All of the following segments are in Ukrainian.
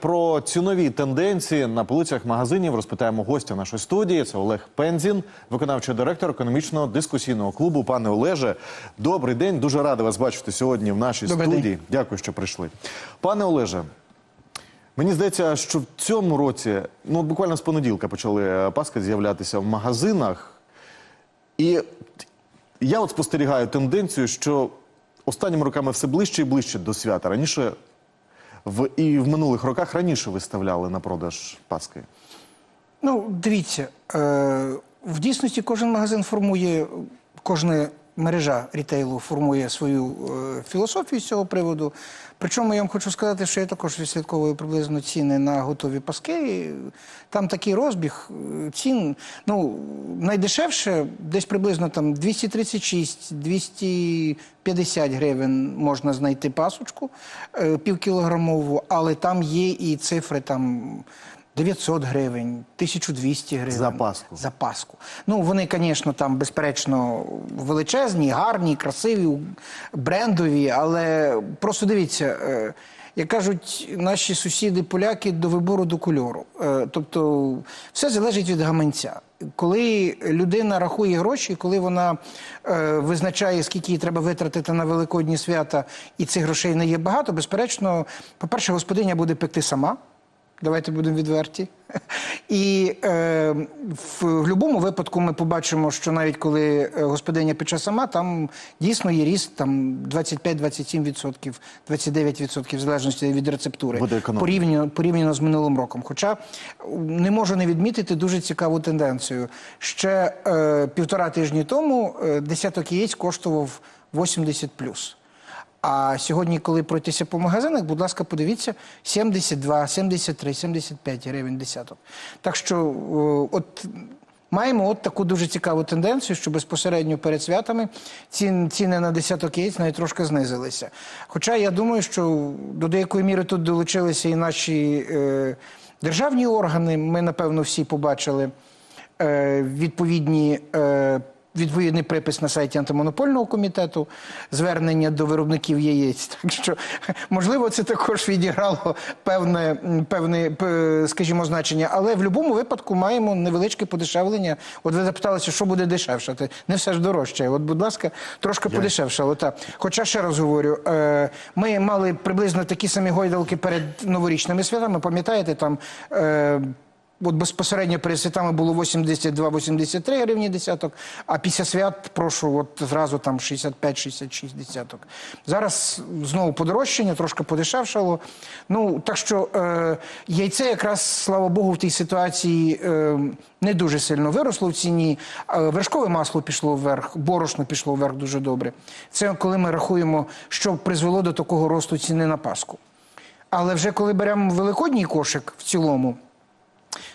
Про цінові тенденції на полицях магазинів розпитаємо гостя нашої студії. Це Олег Пензін, виконавчий директор економічного дискусійного клубу. Пане Олеже, добрий день. Дуже радий вас бачити сьогодні в нашій Добрий студії. Дякую, що прийшли. Пане Олеже, мені здається, що в цьому році, ну буквально з понеділка, почали е, паски з'являтися в магазинах. І я от спостерігаю тенденцію, що останніми роками все ближче і ближче до свята. Раніше в і в минулих роках раніше виставляли на продаж паски. Ну, дивіться, е, в дійсності кожен магазин формує, кожна мережа рітейлу формує свою е, філософію з цього приводу. Причому я вам хочу сказати, що я також відслідковую приблизно ціни на готові паски. Там такий розбіг е, цін. Ну, найдешевше десь приблизно там 236-250 гривень можна знайти пасочку е, півкілограмову, але там є і цифри там. 900 гривень, 1200 гривень. За паску. За паску. Ну, вони, звісно, там, безперечно, величезні, гарні, красиві, брендові, але просто дивіться, е, як кажуть наші сусіди-поляки, до вибору до кольору. Е, тобто все залежить від гаманця. Коли людина рахує гроші, коли вона е, визначає, скільки їй треба витратити на великодні свята, і цих грошей не є багато, безперечно, по-перше, господиня буде пекти сама. Давайте будемо відверті. І е, в, в будь-якому випадку ми побачимо, що навіть коли е, господиня пече сама, там дійсно є ріст там 25-27%, 29%, в залежності від рецептури. Порівняно, порівняно з минулим роком. Хоча не можу не відмітити дуже цікаву тенденцію. Ще е, півтора тижні тому е, десяток яєць коштував 80 плюс. А сьогодні, коли пройтися по магазинах, будь ласка, подивіться 72, 73, 75 гривень десяток. Так що, от маємо от таку дуже цікаву тенденцію, що безпосередньо перед святами цін, ціни на десяток яєць навіть трошки знизилися. Хоча я думаю, що до деякої міри тут долучилися і наші е, державні органи. Ми, напевно, всі побачили е, відповідні. Е, Відповідний припис на сайті антимонопольного комітету, звернення до виробників яєць. Так що, можливо, це також відіграло певне, певне, скажімо, значення. Але в будь-якому випадку маємо невеличке подешевлення. От ви запиталися, що буде дешевшати. Не все ж дорожче. От, будь ласка, трошки подешевшало. Так. Хоча ще раз говорю, е, ми мали приблизно такі самі гойдалки перед новорічними святами. Пам'ятаєте, там. От безпосередньо перед святами було 82-83 гривні десяток, а після свят прошу от зразу там 65-66 десяток. Зараз знову подорожчання, трошки подешевшало. Ну так що е, яйце якраз, слава Богу, в тій ситуації е, не дуже сильно виросло в ціні. Е, Вершкове масло пішло вверх, борошно пішло вверх дуже добре. Це коли ми рахуємо, що призвело до такого росту ціни на Пасху. Але вже коли беремо великодній кошик в цілому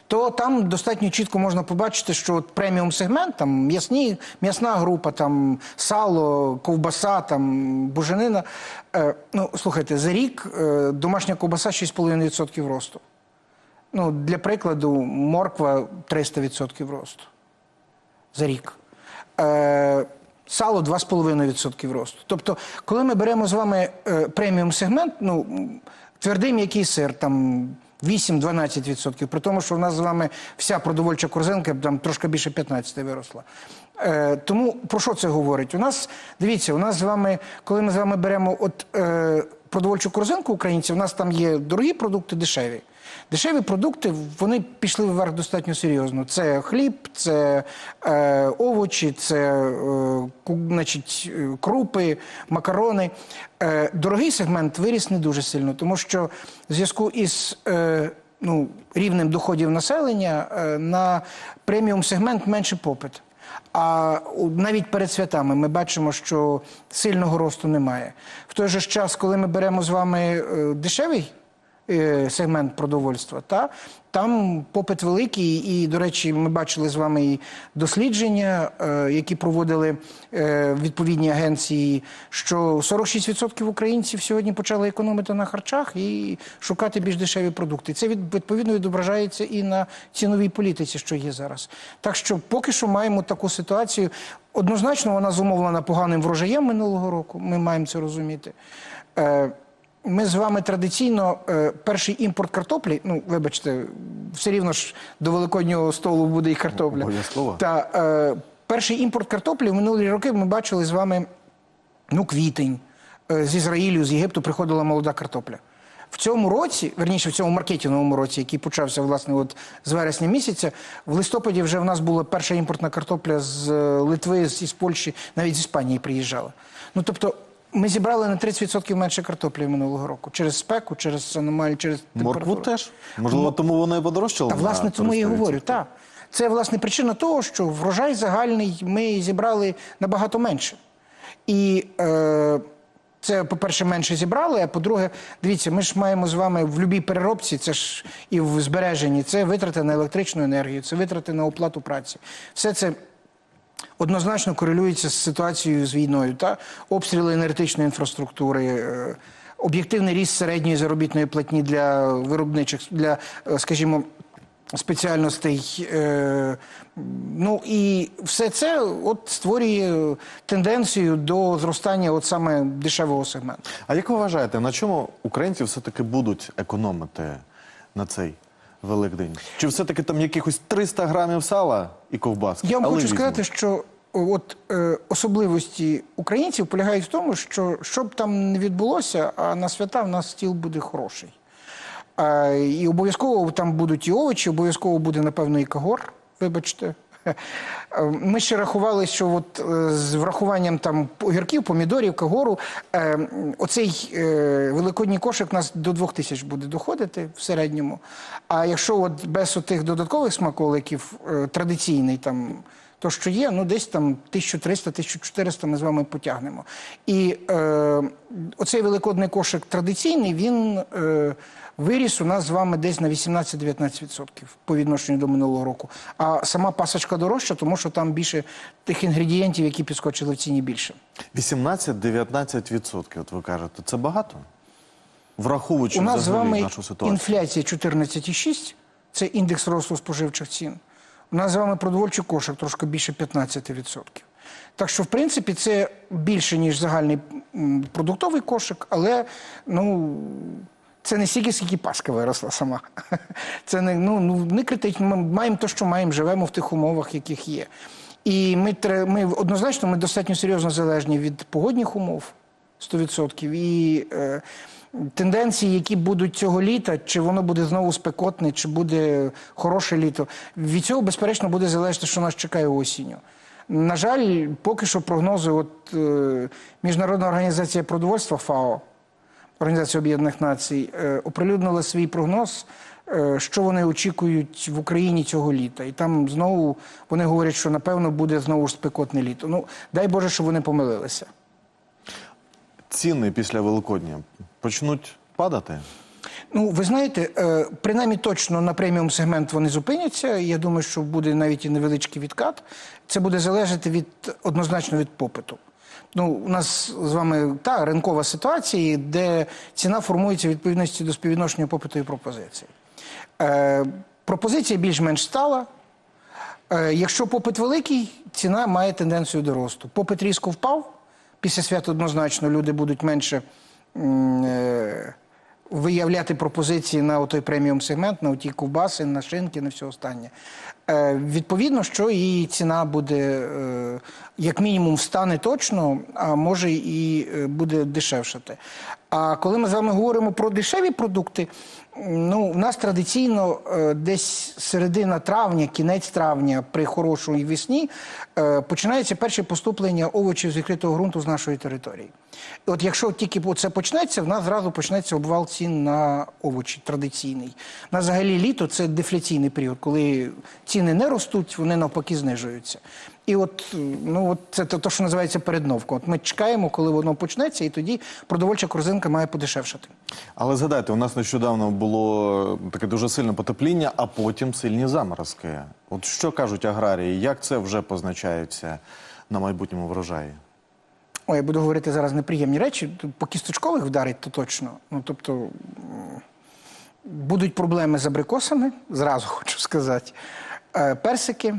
то там достатньо чітко можна побачити, що от преміум сегмент, там м'ясні, м'ясна група, там сало, ковбаса, там буженина. Е, ну, слухайте, за рік е, домашня ковбаса 6,5% росту. Ну, для прикладу, морква 300% росту за рік. Е, сало 2,5% росту. Тобто, коли ми беремо з вами е, преміум сегмент, ну, твердий м'який сир, там 8-12%, при тому, що в нас з вами вся продовольча корзинка там трошки більше 15% виросла. Е, тому про що це говорить? У нас, дивіться, у нас з вами, коли ми з вами беремо от, е, продовольчу корзинку українців, у нас там є дорогі продукти, дешеві. Дешеві продукти вони пішли вверх достатньо серйозно. Це хліб, це е, овочі, це е, значить, е, крупи, макарони. Е, дорогий сегмент виріс не дуже сильно, тому що в зв'язку із е, ну, рівнем доходів населення е, на преміум сегмент менше попит. А навіть перед святами ми бачимо, що сильного росту немає. В той же час, коли ми беремо з вами е, дешевий сегмент продовольства, та там попит великий, і, до речі, ми бачили з вами і дослідження, е, які проводили е, відповідні агенції, що 46% українців сьогодні почали економити на харчах і шукати більш дешеві продукти. Це від- відповідно відображається і на ціновій політиці, що є зараз. Так що поки що маємо таку ситуацію. Однозначно, вона зумовлена поганим врожаєм минулого року. Ми маємо це розуміти. Ми з вами традиційно е, перший імпорт картоплі, ну вибачте, все рівно ж до великоднього столу буде і картопля. Та е, перший імпорт картоплі в минулі роки ми бачили з вами ну, квітень. Е, З Ізраїлю, з Єгипту приходила молода картопля. В цьому році, верніше, в цьому маркетинговому році, який почався власне от з вересня місяця, в листопаді вже в нас була перша імпортна картопля з е, Литви, з із Польщі, навіть з Іспанії приїжджала. Ну тобто, ми зібрали на 30% менше картоплі минулого року через спеку, через аномалію, через Моркву теж. Можливо, тому воно і подорожчало. Та власне тому я і говорю. Так. Це власне причина того, що врожай загальний ми зібрали набагато менше. І е, це, по-перше, менше зібрали, а по-друге, дивіться, ми ж маємо з вами в будь-якій переробці, це ж і в збереженні, це витрати на електричну енергію, це витрати на оплату праці. Все це однозначно корелюється з ситуацією з війною. Та? Обстріли енергетичної інфраструктури, е, об'єктивний ріст середньої заробітної платні для виробничих, для, е, скажімо, спеціальностей. Е, ну і все це от створює тенденцію до зростання от саме дешевого сегменту. А як ви вважаєте, на чому українці все-таки будуть економити на цей Великдень? Чи все-таки там якихось 300 грамів сала і ковбаски? Я вам Але хочу візьму. сказати, що от е, особливості українців полягають в тому, що що б там не відбулося, а на свята в нас стіл буде хороший. Е, і обов'язково там будуть і овочі, обов'язково буде, напевно, і кагор, вибачте. Ми ще рахували, що от е, з врахуванням там огірків, помідорів, кагору, е, оцей е, великодній кошик у нас до двох тисяч буде доходити в середньому. А якщо от без отих додаткових смаколиків традиційний там. То, що є, ну десь там 1300-1400 ми з вами потягнемо. І е, оцей великодний кошик традиційний, він е, виріс у нас з вами десь на 18-19% по відношенню до минулого року. А сама пасочка дорожча, тому що там більше тих інгредієнтів, які підскочили в ціні більше. 18-19%, от ви кажете, це багато? Враховуючи У нас з вами нашу ситуацію. інфляція 14,6, це індекс росту споживчих цін. У нас з вами продовольчий кошик трошки більше 15%. Так що, в принципі, це більше, ніж загальний продуктовий кошик, але ну, це не стільки, скільки Паска виросла сама. Це не, ну, ну, не критично. Ми маємо те, що маємо, живемо в тих умовах, яких є. І ми, ми однозначно ми достатньо серйозно залежні від погодних умов. 100%. І е, тенденції, які будуть цього літа, чи воно буде знову спекотне, чи буде хороше літо, від цього, безперечно, буде залежати, що нас чекає осінню. На жаль, поки що прогнози, от е, Міжнародна організація продовольства ФАО, Організація Об'єднаних Націй, е, оприлюднила свій прогноз, е, що вони очікують в Україні цього літа. І там знову вони говорять, що напевно буде знову ж спекотне літо. Ну, дай Боже, щоб вони помилилися. Ціни після Великодня почнуть падати? Ну, ви знаєте, е, принаймні точно на преміум сегмент вони зупиняться. Я думаю, що буде навіть і невеличкий відкат. Це буде залежати від однозначно від попиту. Ну, у нас з вами та ринкова ситуація, де ціна формується відповідності до співвідношення попиту і пропозиції. Е, пропозиція більш-менш стала. Е, якщо попит великий, ціна має тенденцію до росту. Попит різко впав. Після свят однозначно люди будуть менше е, виявляти пропозиції на той преміум сегмент, на ті ковбаси, на шинки, на все останнє. Е, відповідно, що і ціна буде, е, як мінімум, встане точно, а може і буде дешевшати. А коли ми з вами говоримо про дешеві продукти, ну, у нас традиційно е, десь середина травня, кінець травня, при хорошій весні, е, починається перше поступлення овочів з відкритого ґрунту з нашої території. От якщо тільки це почнеться, в нас зразу почнеться обвал цін на овочі традиційний. На взагалі літо це дефляційний період, коли ціни не ростуть, вони навпаки знижуються. І от, ну, от це те, що називається передновка. От ми чекаємо, коли воно почнеться, і тоді продовольча корзинка має подешевшати. Але згадайте, у нас нещодавно було таке дуже сильне потепління, а потім сильні заморозки. От що кажуть аграрії, як це вже позначається на майбутньому врожаї? Ой, я буду говорити зараз неприємні речі. По кісточкових вдарить, то точно. Ну, тобто, будуть проблеми з абрикосами, зразу хочу сказати. Е, Персики,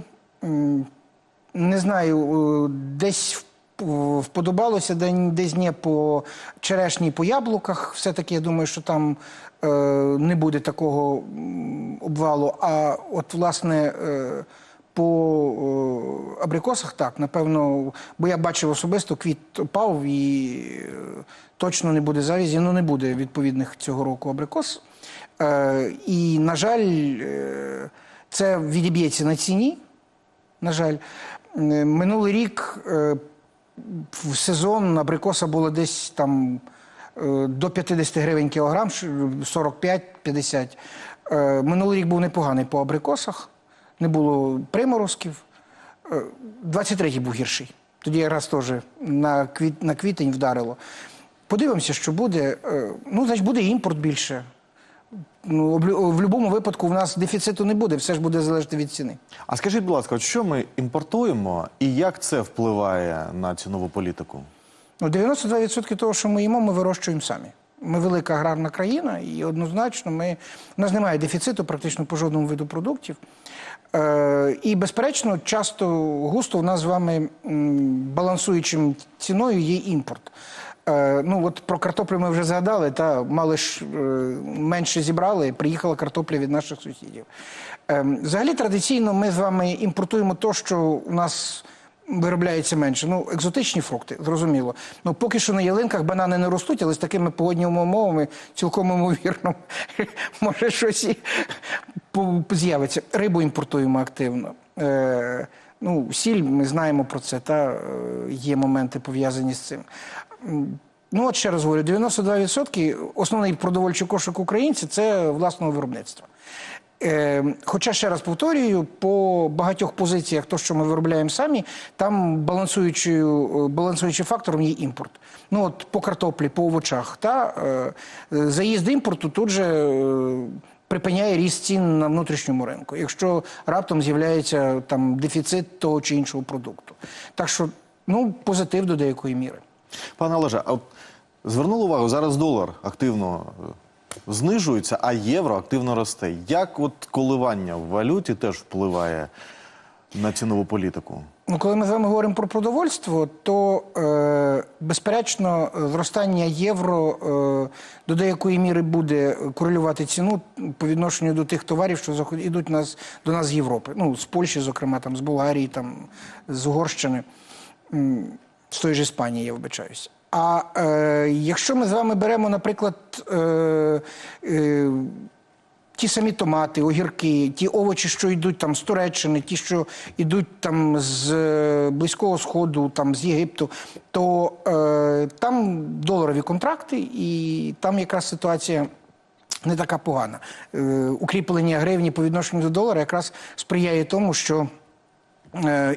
не знаю, е, десь вподобалося десь не по черешні, по яблуках. Все-таки я думаю, що там е, не буде такого обвалу. А от, власне, е, по абрикосах так, напевно, бо я бачив особисто, квіт опав і точно не буде завізі, ну не буде відповідних цього року абрикос. І, на жаль, це відіб'ється на ціні. На жаль, минулий рік е, в сезон абрикоса було десь там е, до 50 гривень кілограм, 45-50. Е, Минулий рік був непоганий по абрикосах, не було приморозків. Е, 23-й був гірший. Тоді якраз теж на, квіт, на квітень вдарило. Подивимося, що буде. Е, Ну, значить, буде імпорт більше. Ну, в будь-якому випадку в нас дефіциту не буде, все ж буде залежати від ціни. А скажіть, будь ласка, от що ми імпортуємо і як це впливає на цінову політику? Ну, 92% того, що ми їмо, ми вирощуємо самі. Ми велика аграрна країна, і однозначно ми, у нас немає дефіциту практично по жодному виду продуктів. Е, і, безперечно, часто густо у нас з вами балансуючим ціною є імпорт. Е, ну, от про картоплю ми вже згадали, та мали ж е, менше зібрали, приїхала картопля від наших сусідів. Е, взагалі, традиційно ми з вами імпортуємо те, що у нас виробляється менше. Ну, екзотичні фрукти, зрозуміло. Ну, поки що на ялинках банани не ростуть, але з такими погодніми умовами цілком ймовірно може щось і з'явиться. Рибу імпортуємо активно. Е, ну, сіль, ми знаємо про це, та є моменти пов'язані з цим. Ну, от ще раз говорю, 92% основний продовольчий кошик українців це власного виробництва. Е, хоча ще раз повторюю, по багатьох позиціях, то, що ми виробляємо самі, там е, балансуючим фактором є імпорт. Ну от по картоплі, по овочах, та е, заїзд імпорту тут же е, припиняє ріст цін на внутрішньому ринку, якщо раптом з'являється там дефіцит того чи іншого продукту. Так що ну позитив до деякої міри. Пане Олеже, а увагу, зараз долар активно е, знижується, а євро активно росте. Як от коливання в валюті теж впливає на цінову політику? Ну, коли ми з вами говоримо про продовольство, то е, безперечно зростання євро е, до деякої міри буде корелювати ціну по відношенню до тих товарів, що йдуть нас, до нас з Європи. Ну, з Польщі, зокрема, там, з Болгарії, там, з Угорщини, з тої ж Іспанії, я вибачаюся. А е, якщо ми з вами беремо, наприклад, е, е, ті самі томати, огірки, ті овочі, що йдуть там з Туреччини, ті, що йдуть там з е, Близького Сходу, там з Єгипту, то е, там доларові контракти, і там якраз ситуація. Не така погана. Е, укріплення гривні по відношенню до долара якраз сприяє тому, що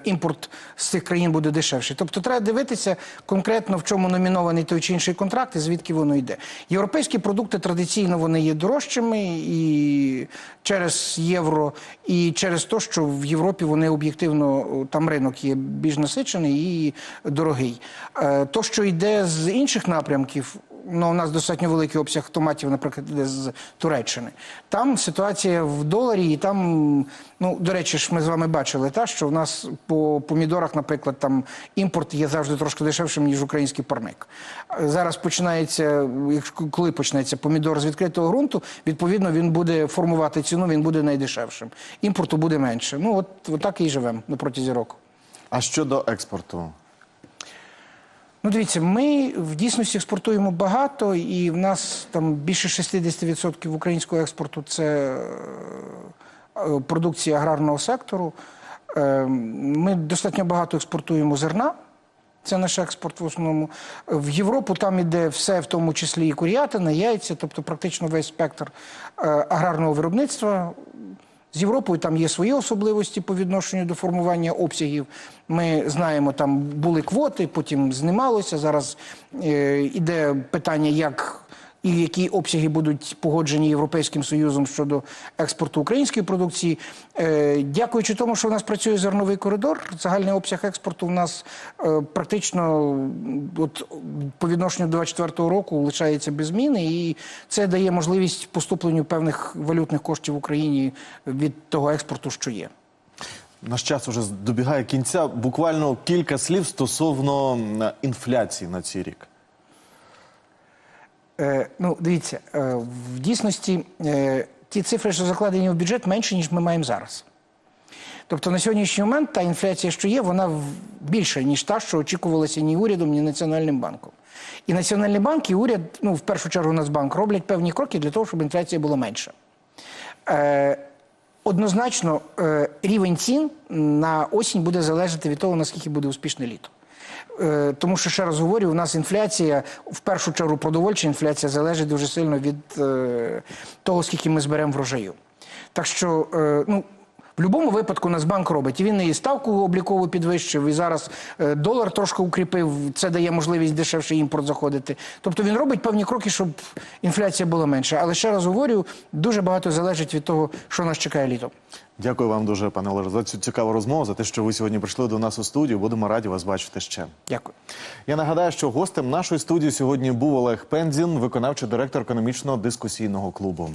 імпорт з цих країн буде дешевший. Тобто треба дивитися конкретно, в чому номінований той чи інший контракт і звідки воно йде. Європейські продукти традиційно вони є дорожчими і через євро, і через те, що в Європі вони об'єктивно там ринок є більш насичений і дорогий. Е, То, що йде з інших напрямків. Ну, у нас достатньо великий обсяг томатів, наприклад, іде з Туреччини. Там ситуація в доларі, і там, ну, до речі, ж ми з вами бачили, та, що в нас по помідорах, наприклад, там імпорт є завжди трошки дешевшим, ніж український парник. Зараз починається, коли почнеться помідор з відкритого ґрунту, відповідно він буде формувати ціну, він буде найдешевшим. Імпорту буде менше. Ну, от, от так і живемо на протязі року. А щодо експорту? Ну, дивіться, ми в дійсності експортуємо багато, і в нас там більше 60% українського експорту це е, продукція аграрного сектору. Е, Ми достатньо багато експортуємо зерна. Це наш експорт в основному. В Європу там іде все, в тому числі і курятина, яйця, тобто практично весь спектр е, аграрного виробництва. З Європою там є свої особливості по відношенню до формування обсягів. Ми знаємо, там були квоти, потім знімалося. Зараз е, іде питання, як і які обсяги будуть погоджені Європейським Союзом щодо експорту української продукції. Е, дякуючи тому, що в нас працює зерновий коридор, загальний обсяг експорту у нас е, практично от, по відношенню до 2024 року лишається без зміни, і це дає можливість поступленню певних валютних коштів в Україні від того експорту, що є. наш час уже добігає кінця. Буквально кілька слів стосовно інфляції на цей рік. Е, ну, дивіться, е, в дійсності е, ті цифри, що закладені в бюджет, менше, ніж ми маємо зараз. Тобто на сьогоднішній момент та інфляція, що є, вона більша, ніж та, що очікувалася ні урядом, ні Національним банком. І Національний банк, і уряд, ну, в першу чергу Нацбанк, роблять певні кроки для того, щоб інфляція була менша. Е, однозначно, е, рівень цін на осінь буде залежати від того, наскільки буде успішне літо. Е, Тому що ще раз говорю, у нас інфляція, в першу чергу продовольча інфляція, залежить дуже сильно від е, того, скільки ми зберемо врожаю. Так що, е, ну. В будь-якому випадку Нацбанк робить. І він і ставку облікову підвищив, і зараз е, долар трошки укріпив. Це дає можливість дешевше імпорт заходити. Тобто він робить певні кроки, щоб інфляція була менша. Але ще раз говорю, дуже багато залежить від того, що нас чекає літом. Дякую вам дуже, пане Олеже, за цю цікаву розмову, за те, що ви сьогодні прийшли до нас у студію. Будемо раді вас бачити ще. Дякую. Я нагадаю, що гостем нашої студії сьогодні був Олег Пензін, виконавчий директор економічно-дискусійного клубу.